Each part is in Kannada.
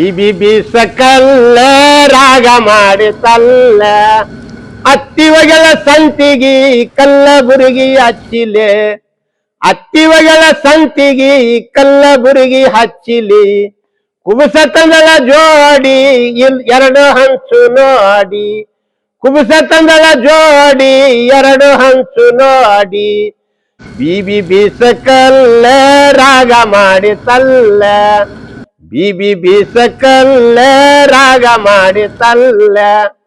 ಬೀಬಿ ಬಿಸಕಲ್ಲ ರಾಗ ಮಾಡಿ ತಲ್ಲ ಅತ್ತಿವಗಳ ಸಂತಿಗಿ ಕಲ್ಲಬುರುಗಿ ಹಚ್ಚಿಲೆ. ಅತ್ತಿವಗಳ ಸಂತಿಗಿ ಕಲ್ಲಬುರುಗಿ ಹಚ್ಚಿಲಿ. ಕುಬುಸ ತಂದಳ ಜೋಡಿ ಇಲ್ ಎರಡು ಹಂಚು ನೋಡಿ. ಕುಬುಸ ತಂದಳ ಜೋಡಿ ಎರಡು ಹಂಚು ನೋಡಿ. ಬೀಬಿ ಬೀಸಕಲ್ಲ ರಾಗ ಮಾಡಿ ತಲ್ಲ ಬೀಬಿ ಬೀಸಕಲ್ಲ ರಾಗ ಮಾಡಿ ತಲ್ಲ.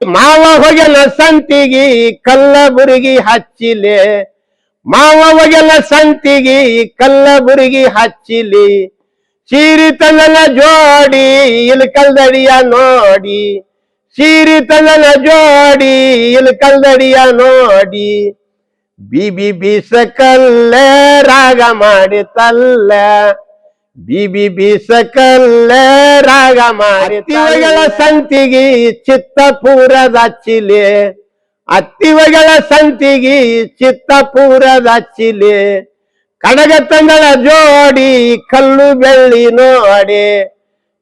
ಮಾವ ಹೊಗೆಲ ಸಂತಿಗಿ ಕಲ್ಲಬುರುಗಿ ಹಚ್ಚಿಲೆ. ಮಾವ ಹೊಗೆಲ ಸಂತಿಗಿ ಕಲ್ಲಬುರುಗಿ ಹಚ್ಚಿಲಿ. ಸೀರಿ ತಂದನ ಜೋಡಿ ಇಲ್ಕಲ್ದಡಿಯ ನೋಡಿ. ಸೀರಿ ತನ್ನ ಜೋಡಿ ಇಲ್ಕಲ್ದಡಿಯ ನೋಡಿ. ಬೀಬಿ ಬೀಸಕಲ್ಲ ರಾಗ ಮಾಡಿ ತಲ್ಲ. ಬೀಬಿ ಬೀಸಕಲ್ಲ ರಾಗ ಮಾಡಿ ಅತ್ತಿವಗಳ ಸಂತಿಗಿ ಚಿತ್ತಪುರದ ಚಿಲೆ. ಅತ್ತಿವಗಳ ಸಂತಿಗಿ ಚಿತ್ತಪೂರದ ಚಿಲೆ. ಕಡಗ ತಂದಳ ಜೋಡಿ ಕಲ್ಲು ಬೆಳ್ಳಿ ನೋಡಿ.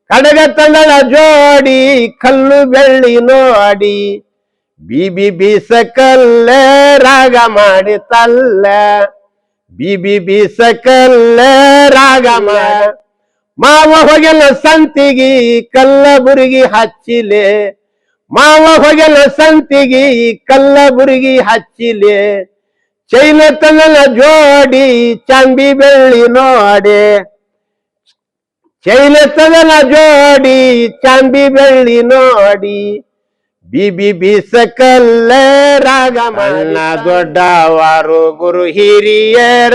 ಕಡಗ ತಂದಳ ಜೋಡಿ ಕಲ್ಲು ಬೆಳ್ಳಿ ನೋಡಿ. ಬಿಬಿ ಬೀಸಕಲ್ಲೇ ರಾಗ ಮಾಡಿ ತಲ್ಲ. ಬೀಬಿ ಬೀಸಕಲ್ಲ ರಾಗಮ. ಮಾವ ಹೊಗೆಲ ಸಂತಿಗಿ ಕಲ್ಲಬುರುಗಿ ಹಚ್ಚಿಲೆ. ಮಾವ ಹೊಗೆಲ ಸಂತಿಗಿ ಕಲ್ಲಬುರುಗಿ ಹಚ್ಚಿಲೆ. ಚೈನ ತನ್ನ ಜೋಡಿ ಚಾಂಬಿ ಬೆಳ್ಳಿ ನೋಡಿ. ಚೈನ ತನ್ನ ಜೋಡಿ ಚಾಂಬಿ ಬೆಳ್ಳಿ ನೋಡಿ. ಬಿಬಿ ಬಿಸಕಲ್ಲ ರಾಗಮಣ್ಣ ದೊಡ್ಡವರು ಗುರು ಹಿರಿಯರ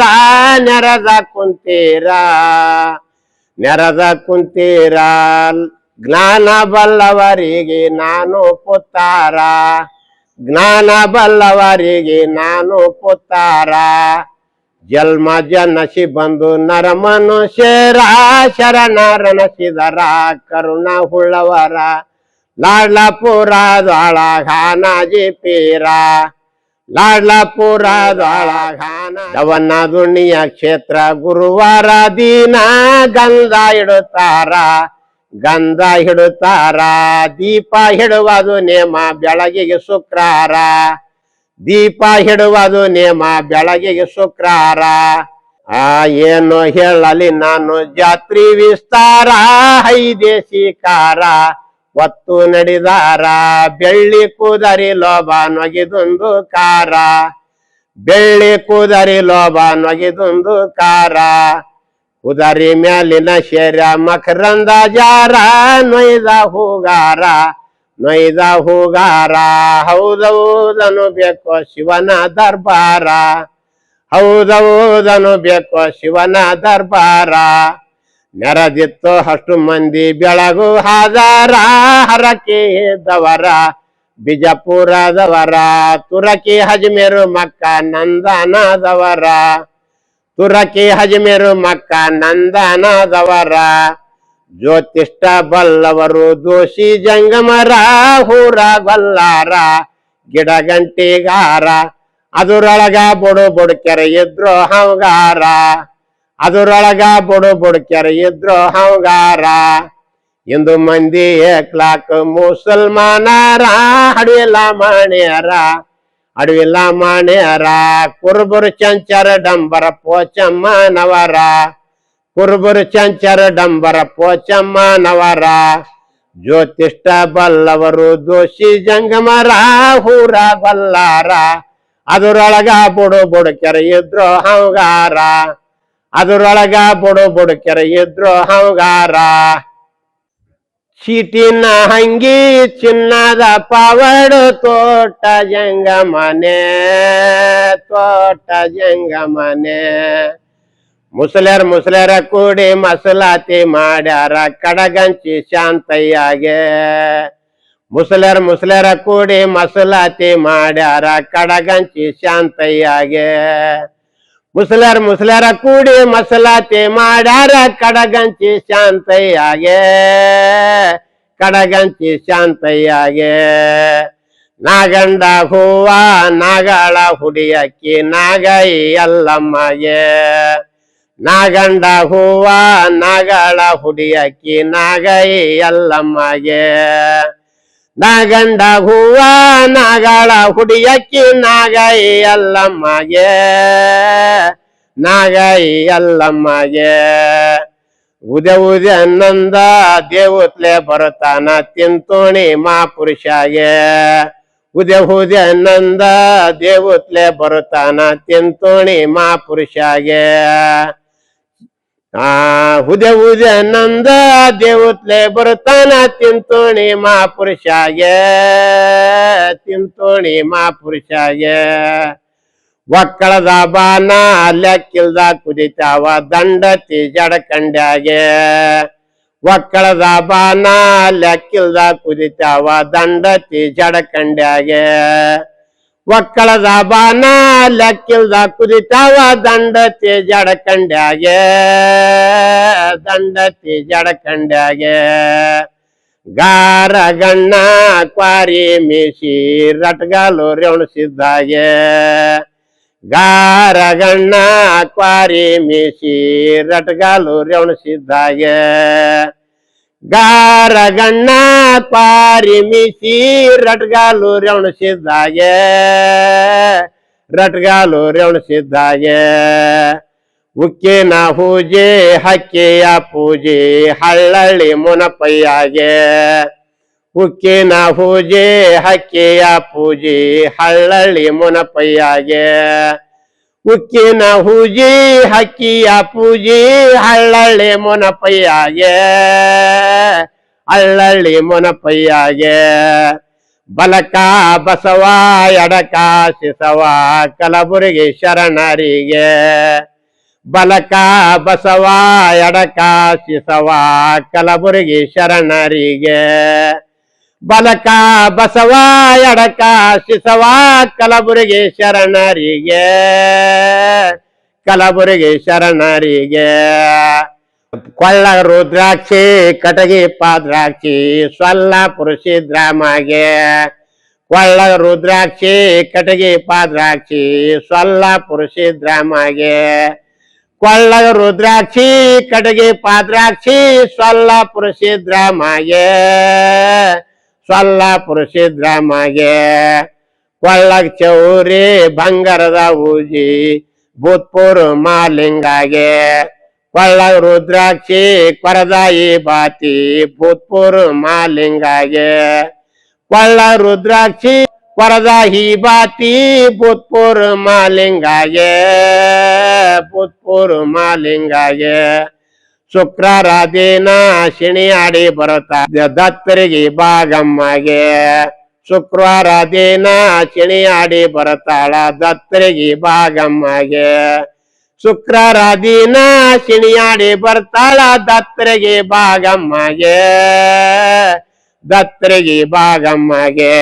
ನೆರದ ಕುಂತೀರ. ನೆರದ ಕುಂತೀರ. ಜ್ಞಾನ ಬಲ್ಲವರಿಗೆ ನಾನು ಪುತ್ತಾರ. ಜ್ಞಾನ ಬಲ್ಲವರಿಗೆ ನಾನು ಪುತ್ತಾರ. ಜನ್ಮ ಜನಸಿ ಬಂದು ನರ ಮನುಷ್ಯರ ಶರಣರನಸಿದರ ಕರುಣ ಹುಳ್ಳವರ ದ್ವಾಳ ಖಾನಾಜಿ ಪೀರ ಲಾಡ್ಲಪುರ ದ್ವಾಳ ಖಾನ ದವನ್ನ ದುಣಿಯ ಕ್ಷೇತ್ರ ಗುರುವಾರ ದಿನ ಗಂಧ ಇಡುತ್ತಾರ ಗಂಧ ಹಿಡುತ್ತಾರ, ದೀಪ ಹಿಡುವುದು ನೇಮ ಬೆಳಗಿಗೆ ಶುಕ್ರಾರ. ದೀಪ ಹಿಡುವುದು ನೇಮ ಬೆಳಗಿಗೆ ಶುಕ್ರಾರ. ಆ, ಏನು ಹೇಳಲಿ ನಾನು ಜಾತ್ರಿ ವಿಸ್ತಾರ, ಹೈದೇಶಿಕಾರ. ಒತ್ತು ನಡಿದಾರ ಬೆಳ್ಳಿ ಕೂದರಿ ಲೋಭ ನೊಗಿದೊಂದು ಕಾರ ಬೆಳ್ಳಿ ಕೂದರಿ ಲೋಭ ನೊಗಿದೊಂದು ಕಾರ ಕುದರಿ ಮ್ಯಾಲಿನ ಶೇರ ಮಕರಂದ ಜಾರ, ನೊಯ್ದ ಹೂಗಾರ ನೊಯ್ದ ಹೂಗಾರ. ಹೌದೌದನು ಬೇಕೋ ಶಿವನ ದರ್ಬಾರ. ಹೌದೌದನು ಬೇಕು ಶಿವನ ದರ್ಬಾರ. ನೆರೆದಿತ್ತು ಅಷ್ಟು ಮಂದಿ ಬೆಳಗು ಹಾದಾರ ಹರಕೆ ದವರ, ಬಿಜಪುರದವರ, ತುರಕಿ ಹಜ್ಮೇರು ಮಕ್ಕ ನಂದನದವರ. ತುರಕಿ ಹಜ್ಮೇರು ಮಕ್ಕ ನಂದನದವರ. ಜ್ಯೋತಿಷ್ಠ ಬಲ್ಲವರು, ದೋಷಿ ಜಂಗಮರ, ಹೂರ ಬಲ್ಲಾರ, ಗಿಡ ಗಂಟಿಗಾರ, ಅದರೊಳಗ ಬುಡು ಬುಡ್ಕೆರೆ ಇದ್ರು ಹಂಗಾರ. ಅದರೊಳಗ ಬುಡು ಬುಡ್ಕೆರೆ ಇದ್ರು ಹಂಗಾರ ಇಂದು ಮಂದಿ ಏಕ್ಲಾಕ್ ಮುಸಲ್ಮಾನರ ಅಡವಿಲ್ಲ ಮಾಣ್ಯರ ಅಡವಿಲ್ಲ ಮಾಣ್ಯರ ಕುರುಬರು ಚಂಚರ ಡಂಬರ ಪೋಚಮ್ಮನವರ ಕುರುಬರು ಚಂಚರ ಡಂಬರ ಪೋಚಮ್ಮನವರ ಜ್ಯೋತಿಷ್ಠ ಬಲ್ಲವರು ದೋಷಿ ಜಂಗಮರ ಹೂರ ಬಲ್ಲಾರ ಅದರೊಳಗ ಬುಡು ಬುಡುಕೆರೆ ಇದ್ರು ಹಂಗಾರ ಅದರೊಳಗ ಬುಡು ಬುಡುಕೆರೆ ಇದ್ರು ಹಂಗಾರ ಚೀಟಿನ ಹಂಗಿ ಚಿನ್ನದ ಪಾವಡು ತೋಟ ಜಂಗ ಮನೆ, ತೋಟ ಜಂಗ ಮನೆ. ಮುಸಲೆರ್ ಮುಸ್ಲೇರ ಕೂಡಿ ಮಸಲಾತಿ ಮಾಡ್ಯಾರ ಕಡಗಂಚಿ ಶಾಂತಯ್ಯಾಗೆ. ಮುಸಲೆರ್ ಮುಸಲೆರ ಕೂಡಿ ಮಸಲಾತಿ ಮಾಡ್ಯಾರ ಕಡಗಂಚಿ ಶಾಂತಯ್ಯಾಗೆ. ಮುಸಲರ್ ಮುಸಲಾರ ಕೂಡಿ ಮಸಲಾತಿ ಮಾಡ್ಯಾರ. ಕಡಗಂಚಿ ಶಾಂತಯ್ಯಾಗೆ. ಕಡಗಂಚಿ ಶಾಂತಯ್ಯಾಗೆ. ನಾಗಂಡ ಹೂವ ನಾಗಳ ಹುಡಿಯಕ್ಕಿ ನಾಗೈ ಅಲ್ಲಮ್ಮಗೆ. ನಾಗಂಡ ಹೂವ ನಾಗಳ ಹುಡಿಯಕ್ಕಿ ನಾಗೈ ಎಲ್ಲಮ್ಮಗೆ ನಾಗಂಡ ಹೂವ, ನಾಗಳ ಹುಡಿಯಕ್ಕಿ ನಾಗೈ ಅಲ್ಲಮ್ಮಗೆ. ನಾಗೈ ಅಲ್ಲಮ್ಮಗೆ. ಉದೆ ಉದೆ ನಂದ ದೇವತ್ಲೆ ಬರುತ್ತಾನ ತಿಂತೋಣಿ ಮಾಪುರುಷಾಗೆ ಉದೆ ಉದೆ ನಂದ ದೇವತ್ಲೆ ಬರುತ್ತಾನ ತಿಂತೋಣಿ ಮಾಪುರುಷಾಗೆ ಆ ಉದೆ ಉದೆ ನಂದ ದೇವತ್ಲೆ ಬರುತ್ತಾನ ತಿಂತೋಣಿ ಮಾಪುರುಷಾಗೆ ತಿಂತೋಣಿ ಮಾಪುರುಷಾಗೆ ಒಕ್ಕಳದ ಬಾನ ಲೆಕ್ಕಿಲ್ದ ಕುದಿತಾವ ದಂಡತಿ ಜಡಕಂಡ್ಯಾಗೆ ಒಕ್ಕಳದ ಬಾನ ಲೆಕ್ಕಿಲ್ದ ಕುದಿತಾವ ದಂಡತಿ ಜಡಕಂಡ್ಯಾಗೆ ಒಕ್ಕಳದ ಬಾನ ಲೆಕ್ಕಿಲ್ದ ಕುದಿತಾವ ದಂಡತಿ ಜಡಕಂಡ್ಯಾಗೆ ದಂಡತಿ ಜಡಕಂಡ್ಯಾಗೆ ಗಾರ ಗಣ್ಣ ಕ್ವಾರಿ ಮೀಸಿ ರಟ್ಗಾಲು ರೆವಣಿಸಿದ್ದಾಗೆ. ಗಾರ ಗಣ್ಣ ಕ್ವಾರಿ ಮೀಸಿ ರಟ್ಗಾಲು ರೆವಣಿಸಿದ್ದಾಗೆ. ಗಾರ ಗಣ್ಣ ಕ್ವಾರಿ ಮೀಸಿ ರಟ್ಗಾಲು ರೆವಣಿಸಿದ್ದಾಗೆ ರಟ್ಗಾಲು ರೆವಣಿಸಿದ್ದಾಗೆ ಉಕ್ಕಿನ ಪೂಜೆ ಹಕ್ಕಿಯ ಪೂಜೆ ಹಳ್ಳಳ್ಳಿ ಮುನಪಯ್ಯಾಗೆ ಉಕ್ಕಿನ ಪೂಜೆ ಹಕ್ಕಿಯ ಪೂಜೆ ಹಳ್ಳಳ್ಳಿ ಮುನಪಯ್ಯಾಗೆ ಉಕ್ಕಿನ ಹೂಜಿ, ಹಕ್ಕಿಯ ಪೂಜಿ, ಹಳ್ಳಳ್ಳಿ ಮೊನಪಯ್ಯಾಗೆ. ಹಳ್ಳಳ್ಳಿ ಮೊನಪಯ್ಯಾಗೆ. ಬಲಕ ಬಸವ, ಎಡಕ ಸಿಸವ, ಕಲಬುರಗಿ ಶರಣರಿಗೆ. ಬಲಕ ಬಸವ, ಎಡಕ ಸಿಸವ, ಕಲಬುರಗಿ ಶರಣರಿಗೆ. ಬಲಕ ಬಸವ ಎಡಕ ಸಿಸವ ಕಲಬುರಗಿ ಶರಣರಿಗೆ ಕಲಬುರಗಿ ಶರಣರಿಗೆ ಕೊಳ್ಳ ರುದ್ರಾಕ್ಷಿ ಕಟಗಿ ಪಾದ್ರಾಕ್ಷಿ ಸೊಲ್ಲಾಪುರ ಸಿದ್ರಾಮಗೆ ಕೊಳ್ಳ ರುದ್ರಾಕ್ಷಿ ಕಟಗಿ ಪಾದ್ರಾಕ್ಷಿ ಸೊಲ್ಲಾಪುರ ಸಿದ್ರಾಮಗೆ ಕೊಳ್ಳ ರುದ್ರಾಕ್ಷಿ ಕಟಗಿ ಪಾದ್ರಾಕ್ಷಿ ಸೊಲ್ಲಾಪುರ ಸಿದ್ರಾಮಗೆ ಸೊಲ್ಲಾಪುರ ಸಿದ್ರಾಮಗೆ ಕೊಳ್ಳಗ್ ಚೌರಿ, ಬಂಗಾರದ ಊಜಿ, ಭೂತ್ಪುರ ಮಾಲಿಂಗಾಗೆ, ಕೊಳ್ಳಗ್ ರುದ್ರಾಕ್ಷಿ, ಕೊರದಾಯಿ ಬಾತಿ, ಭೂತ್ಪುರ ಮಾಲಿಂಗಾಗೆ ಕೊಳ್ಳ ರುದ್ರಾಕ್ಷಿ ಕೊರದಾಹಿ ಬಾತಿ, ಭೂತ್ಪುರ ಮಾಲಿಂಗಾಗೆ ಭೂತ್ಪುರ ಮಾಲಿಂಗಾಗೆ. ಶುಕ್ರರ ದಿನ ಶಿಣಿ ಆಡಿ ಬರುತ್ತಾ? ದತ್ತರಿಗೆ ಭಾಗಮ್ಮಗೆ. ಶುಕ್ರವಾರ ಶಿಣಿ ಆಡಿ ಬರುತ್ತಾಳ ದತ್ತರಿಗೆ ಭಾಗಮ್ಮಗೆ. ಶುಕ್ರವಾರ ದಿನ ಆಡಿ ಬರ್ತಾಳ ದತ್ತರಿಗೆ ಭಾಗಮ್ಮಗೆ. ದತ್ತರಿಗೆ ಭಾಗಮ್ಮಗೆ.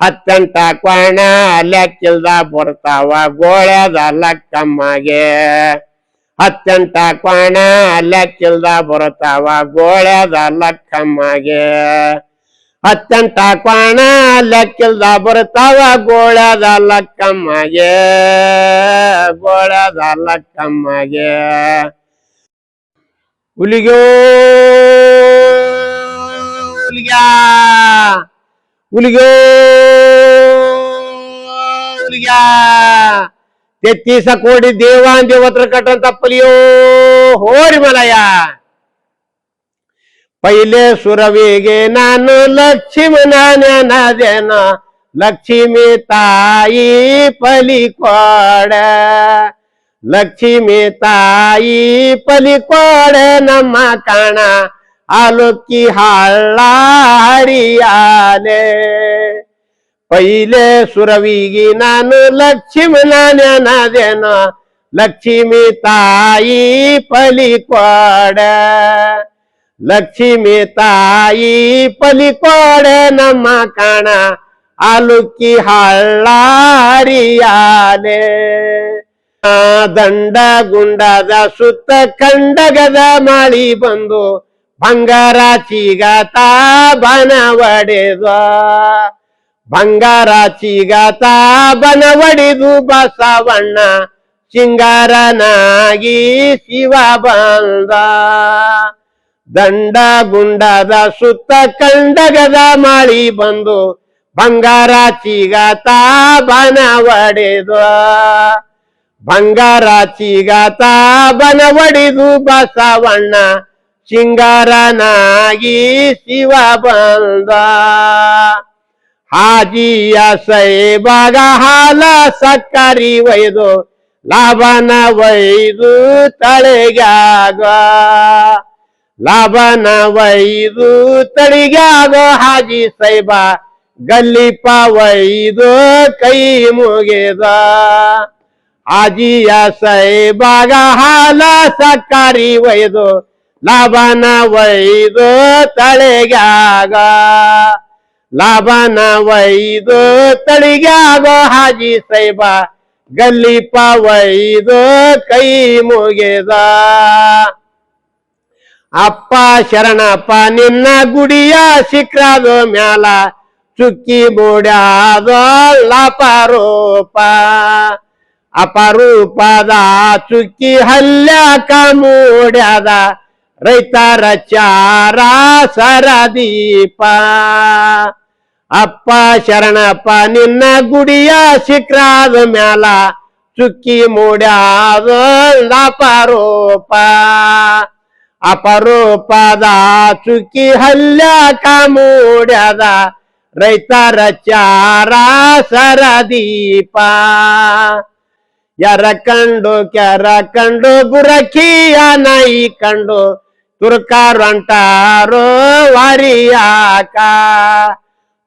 ಅತ್ಯಂತ ಕ್ವಾಣ ಲೆಕ್ಕಿಲ್ದ ಬರ್ತಾವ ಗೋಳದ ಲಕ್ಕಮ್ಮಗೆ. ಹತ್ತೆಂಟ ಕ್ವಾಣ ಲೆಕ್ಕಿಲ್ದ ಬರ್ತಾವ ಗೋಳ್ಯದ ಲಕ್ಕಮ್ಮಗೆ ಹತ್ತೆಂಟ ಕ್ವಾಣ ಲೆಕ್ಕಿಲ್ದ ಬರ್ತಾವ ಗೋಳ್ಯದ ಲಕ್ಕಮ್ಮಗೆ ಗೋಳ್ಯದ ಲಕ್ಕಮ್ಮಗೆ ಹುಲಿಗೋ, ಹುಲಿಗ್ಯಾ. ಹುಲಿಗೋ, ಹುಲಿಗ್ಯಾ. ತೆತ್ತೀಸ ಕೋಡಿ ದೇವಾನ್ ದೇವತ್ರ ಕಟ್ಟಂತ ಪಲಿಯೋ ಹೋರಿ ಮಲಯ ಪೈಲೆ ಸುರವಿಗೆ ನಾನು ಲಕ್ಷ್ಮೀನಾದೇನ ಲಕ್ಷ್ಮಿ ತಾಯಿ ಪಲಿಕೋಡ ಲಕ್ಷ್ಮಿ ತಾಯಿ ಪಲಿಕೋಡ ನಮ್ಮ ಕಾಣ ಆಲುಕ್ಕಿ ಹಳ್ಳ ಹರಿಯಾಲೆ ಪೈಲೆ ಸುರವಿಗಿ ನಾನು ಲಕ್ಷ್ಮೀನಾದೇನ ಲಕ್ಷ್ಮಿ ತಾಯಿ ಪಲಿಕೋಡ. ಲಕ್ಷ್ಮಿ ತಾಯಿ ಪಲಿಕೋಡೆ ನಮ್ಮ ಕಾಣ ಆಲುಕ್ಕಿ ಹಳ್ಳಾರಿಯಾಲೆ. ದಂಡ ಗುಂಡದ ಸುತ್ತ ಕಂಡಗದ ಮಳಿ ಬಂದು, ಬಂಗಾರ ಚೀಗತ ಬನ ಒಡೆದ. ಬಂಗಾರ ಚೀಗಾತ ಬನವಡಿದು ಬಸವಣ್ಣ, ಸಿಂಗಾರನಾಗಿ ಶಿವ ಬಂದ. ದಂಡ ಗುಂಡದ ಸುತ್ತ ಕಂಡಗದ ಮಾಳಿ ಬಂದು ಬಂಗಾರ ಚೀಗಾತ ಬನ ಒಡೆದು ಬಂಗಾರ ಚೀಗಾತ ಬನ ಒಡೆದು ಬಸವಣ್ಣ, ಸಿಂಗಾರನಾಗಿ ಶಿವ ಬಂದ. ಹಾಜಿಯ ಸೈಬಾಗ ಹಾಲ ಸಕ್ಕರಿ ಒಯ್ದು, ಲಾಭನ ಒಯ್ದು ತಳಿಗಾಗ. ಲಾಭನ ಒಯ್ದು ತಳಿಗಾಗ ಹಾಜಿ ಸೈಬ, ಗಲ್ಲಿಪ ಒಯ್ದು ಕೈ ಮುಗಿದ. ಸೈ ಸೈಬಾಗ ಹಾಲ ಸಕ್ಕರಿ ಒಯ್ದು, ಲಾಭನ ಒಯ್ದು ತಳೆಗಾಗ. ಲಾಭನ ಒಯ್ದು ತಳಿಗಾಗ ಹಾಜಿ ಸೈಬ, ಗಲ್ಲಿಪ ಒಯ್ದು ಕೈ ಮುಗಿದ. ಅಪ್ಪ ಶರಣಪ್ಪ, ನಿನ್ನ ಗುಡಿಯ ಶಿಖ್ರಾದ ಮ್ಯಾಲ ಚುಕ್ಕಿ ಬೋಡಾದ ಲಾಪಾರೂಪ. ಅಪರೂಪದ ಚುಕ್ಕಿ ಹಲ್ಯಾಕ ಮೂಡ್ಯಾದ ರೈತರ ಚಾರ ಸರದೀಪ. ಅಪ್ಪ ಶರಣಪ್ಪ, ನಿನ್ನ ಗುಡಿಯ ಶಿಖರಾದ ಮ್ಯಾಲ ಚುಕ್ಕಿ ಮೂಡ್ಯಾದ ಅಪರೂಪ ಅಪರೂಪದ ಚುಕ್ಕಿ ಹಲ್ಯಾಕ ಮೂಡ್ಯದ ರೈತರ ಚಾರ ಸರದೀಪ. ಎರ ಕಂಡು ಕೆರ ಕಂಡು, ಗುರಕಿಯ ನಾಯಿ ಕಂಡು ತುರ್ಕಾರೊಂಟಾರೋ ವಾರಿಯಾಕ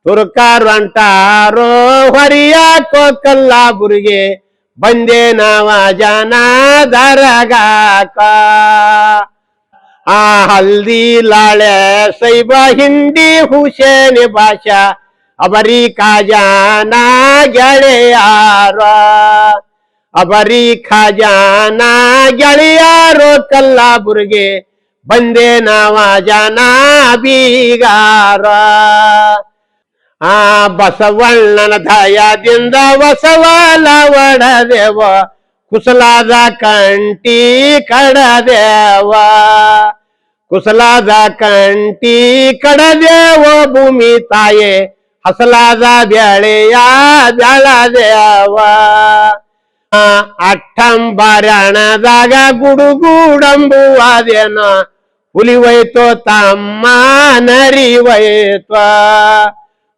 ತುರ್ಕಾರೊಂಟಾರೋ ಹೊರಿಯಾಕೋ ಕಲ್ಲಾಬುರಿಗೆ ಬಂದೆ ನಾವ ಜನ ದರಗಾಕ ಆ ಹಲ್ದಿ ಲಾಳೆ ಸೈಬ ಹಿಂದಿ ಹುಸೇನ್ ಭಾಷಾ ಅಬರಿ ಖಜಾನ ಗೆಳೆಯಾರ ಅಬರಿ ಖಜಾನ ಗೆಳೆಯಾರೋ ಕಲ್ಲಾಬುರ್ಗೆ ಬಂದೆ ನಾವ ಜನ ಬೀಗಾರ. ಆ ಬಸವಣ್ಣನ ದಯದಿಂದ ಒಡದೆವ ಕುಸಲಾದ ಕಂಟಿ ಕಡದೇವ. ಕುಸಲಾದ ಕಂಟಿ ಕಡದೇವ ಭೂಮಿ ತಾಯೆ, ಹಸಲಾದ ಬೆಳೆಯ ಬೆಳದೇವ ಅಟ್ಟಂಬರಣದಾಗ ಗುಡುಗುಡಂಬುವಾದೇನ ಹುಲಿವೈತೋ ತಮ್ಮ ನರಿವೈತ್ವ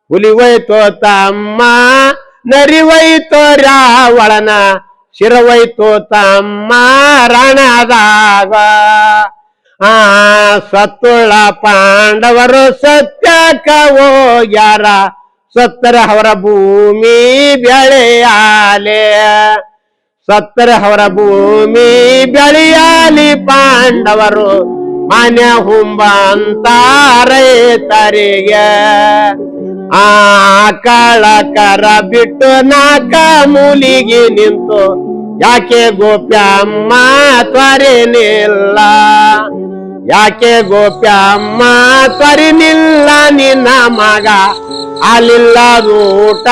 ಹುಲಿವೈತೋ ತಮ್ಮ ನರಿವೈತೋ ರಾವಳನ ಶಿರವೈತೋ ತಮ್ಮ ರಣದಾಗ ಆ ಸತ್ತುಳ ಪಾಂಡವರು ಸತ್ಯಕ ಹೋಗ್ಯಾರ ಸತ್ತರ ಅವರ ಭೂಮಿ ಬೆಳೆಯಾಲೆ. ಸತ್ತರ ಅವರ ಭೂಮಿ ಬೆಳೆಯಾಲಿ ಪಾಂಡವರು ಮಾನ್ಯ ಹುಂಬ ಅಂತ ರೈತರಿಗೆ ಆ ಕಳಕರ ಬಿಟ್ಟು ನಾಕ ಮೂಲಿಗೆ ನಿಂತು, ಯಾಕೆ ಗೋಪ್ಯಮ್ಮ ತ್ವರಿನಿಲ್ಲ ಯಾಕೆ ಗೋಪ್ಯಮ್ಮ ತ್ವರಿನಿಲ್ಲ ನಿನ್ನ ಮಗ ಅಲ್ಲಿಲ್ಲ, ಊಟ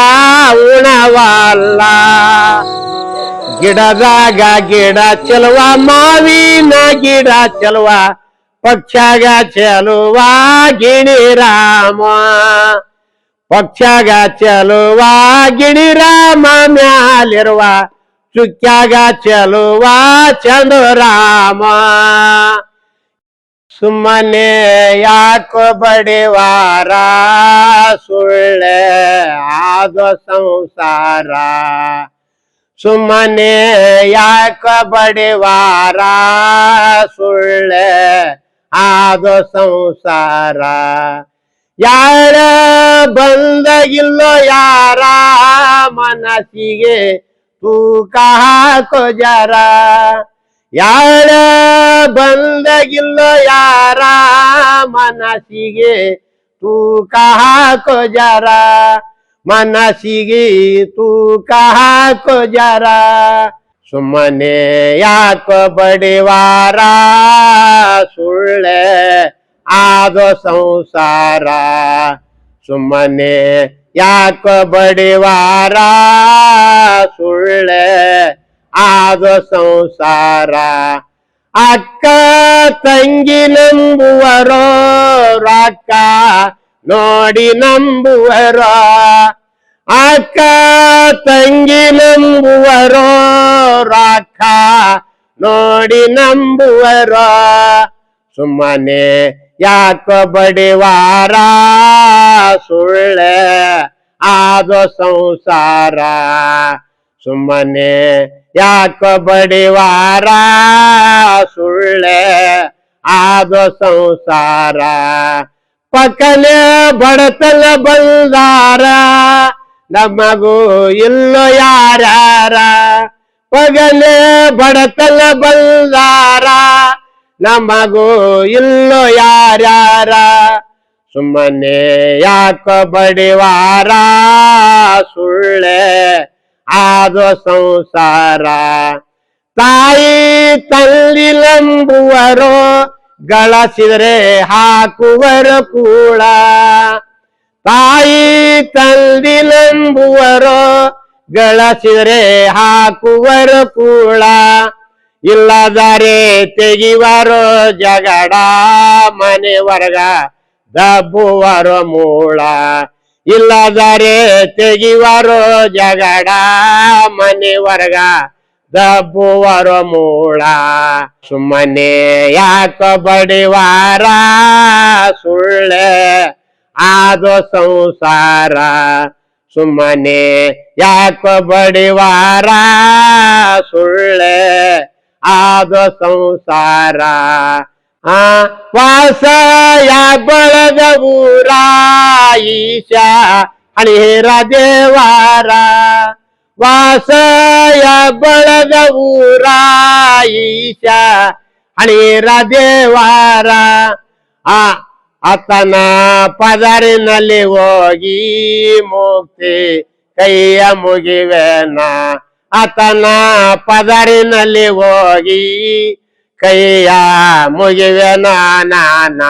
ಉಣವಲ್ಲ. ಗಿಡದಾಗ ಗಿಡ ಚೆಲುವ, ಮಾವಿನ ಗಿಡ ಚೆಲುವ ಪಕ್ಷಾಗ ಗಿಣಿ ಗಿಣಿರಾಮ ಪಕ್ಷಾಗ ಗಿಣಿ ಗಿಣಿರಾಮ ಮ್ಯಾಲಿರುವ ಚುಕ್ಯಾಗ ಚೆಲುವ ಚಂದ್ರಾಮ ಸುಮ್ಮನೆ ಯಾಕೋ ಬಡಿವಾರ, ಸುಳ್ಳೆ ಆದ ಸಂಸಾರ. ಸುಮ್ಮನೆ ಯಾಕೋ ಬಡಿವಾರ, ಸುಳ್ಳೆ ಆದ ಸಂಸಾರ ಯಾರ ಬಂದಗಿಲ್ಲೋ ಯಾರ ಮನಸ್ಸಿಗೆ ತೂಕ ಹಾಕೋ ಜರ ಯಾರ ಬಂದಗಿಲ್ಲೋ ಯಾರ ಮನಸ್ಸಿಗೆ ತೂಕ ಹಾಕೋ ಜರ ಮನಸ್ಸಿಗೆ ತೂಕ ಹಾಕೋ ಜರ ಸುಮ್ಮನೆ ಯಾಕೋ ಬಡಿವಾರ? ಸುಳ್ಳೆ ಆದೋ ಸಂಸಾರ. ಸುಮ್ಮನೆ ಯಾಕ ಬಡಿವಾರ? ಸುಳ್ಳೆ ಆದು ಸಂಸಾರ. ಅಕ್ಕ ತಂಗಿ ನಂಬುವರೋ? ರೊಕ್ಕ ನೋಡಿ ನಂಬುವರೋ? ಅಕ್ಕ ತಂಗಿ ನಂಬುವರೋ ರಾಖಾ ನೋಡಿ ನಂಬುವರೋ. ಸುಮ್ಮನೆ ಯಾಕೋ ಬಡಿವಾರ, ಸುಳ್ಳೆ ಆದ ಸಂಸಾರ. ಸುಮ್ಮನೆ ಯಾಕೋ ಬಡಿವಾರ, ಸುಳ್ಳೆ ಆದ ಸಂಸಾರ. ಪಕ್ಕನೆ ಬಡತಲ ಬಂದಾರ ನಮಗೂ ಇಲ್ಲೋ ಯಾರ್ಯಾರ ಪಗಲೆ ಬಡತನ ಬಲ್ಲಾರ ನಮಗೂ ಇಲ್ಲೋ ಯಾರ್ಯಾರ ಸುಮ್ಮನೆ ಯಾಕ ಬಡಿವಾರ. ಸುಳ್ಳೆ ಆದೋ ಸಂಸಾರ. ತಾಯಿ ತಲ್ಲಿ ನಂಬುವರು, ಗಳಸಿದರೆ ಹಾಕುವರು ಕೂಳ. ತಾಯಿ ತಂದಿ ನಂಬುವರು ಗಳಸಿದರೆ ಹಾಕುವರು ಕೂಳ. ಇಲ್ಲದರೆ ತೆಗಿವರು ಜಗಡ ಮನೆ ವರ್ಗ ದಬ್ಬುವರು ಮೂಳ. ಇಲ್ಲದರೆ ತೆಗಿವರು ಜಗಡ ಮನೆ ವರ್ಗ ದಬ್ಬುವರು ಮೂಳ. ಸುಮ್ಮನೆ ಯಾಕ ಬಡಿವಾರ ಸುಳ್ಳೆ ಆದೋ ಸಂಸಾರ ಸುಮ್ಮನೆ ಯಾಕ ಬಡಿವಾರ ಸುಳ್ಳೆ ಆದೋ ಸಂಸಾರ ಆ ವಾಸ ಬಳದ ಊರ ಈಶ ಹಳಿರ ದೇವಾರ ವಾಸಯ ಬಳದ ಊರ ಈಶ ಹಳಿರ ದೇವಾರ ಆ ಆತನ ಪದರಿನಲ್ಲಿ ಹೋಗಿ ಮುಕ್ತಿ ಕೈಯ ಮುಗಿವೆನ. ಆತನ ಪದರಿನಲ್ಲಿ ಹೋಗಿ ಕೈಯ ಮುಗಿವೆನ ನಾನ.